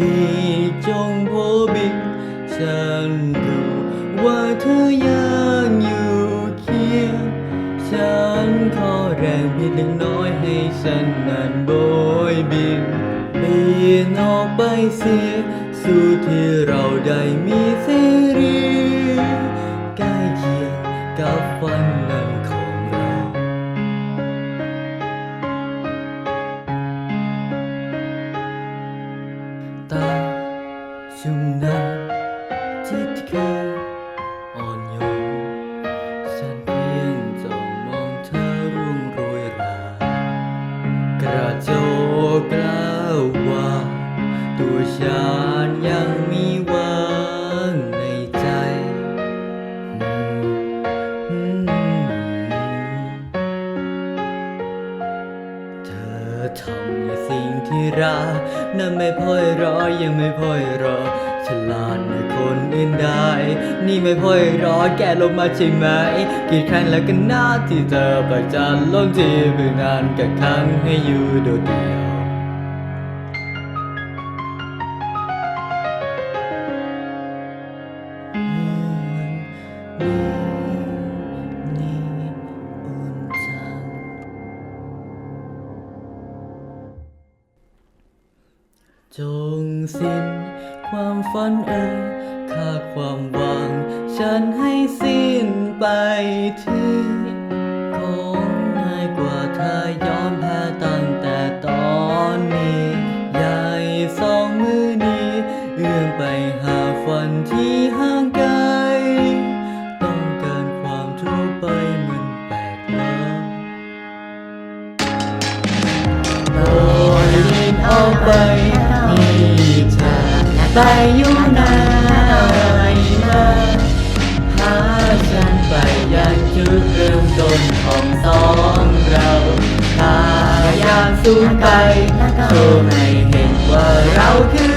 ปีจงโพบิกฉันรู้ว่าเธอยังอยู่เคียง ฉันขอแรงเพียงเล็กน้อยให้ฉันนั้นโบยบินปีนออกไปเสีย สู่ที่เราได้มีเสี ชุ่มน้ำที่ที่เคยอ่อนโยนฉันเพียงจ้องมองเธอร่วงโรยรากระโจกกล่าวว่าตัวฉันยังมี อทำในสิ่งที่รักนั้นไม่พ่อยรอยังไม่พ่อยรอ ฉลาดในคนอื่นได้ นี่ไม่พ่อยรอแกลงมาใช่ไหม กี่ครั้งแล้วกันนะที่เธอประจันลมที่เบื่อนานกับครั้งให้อยู่โดดเดียวนี่ จงสิ้นความฝันเอ่ยค่าความหวัง ฉันให้สิ้นไปที่คงง่ายกว่าถ้ายอมแพ้ตั้งแต่ตอนนี้ใหญ่สองมือนี้ เอื้อมไปหาฝันที่ห่างไกล ต้องการความทุกข์ไปมันแปลกแล้วโดยลินเอาไป ไปอยู่ไหนมาหาฉันไปยังจุดเริ่มต้นของสองเราพายากสูงไปโชว์ให้เห็นว่าเราคือ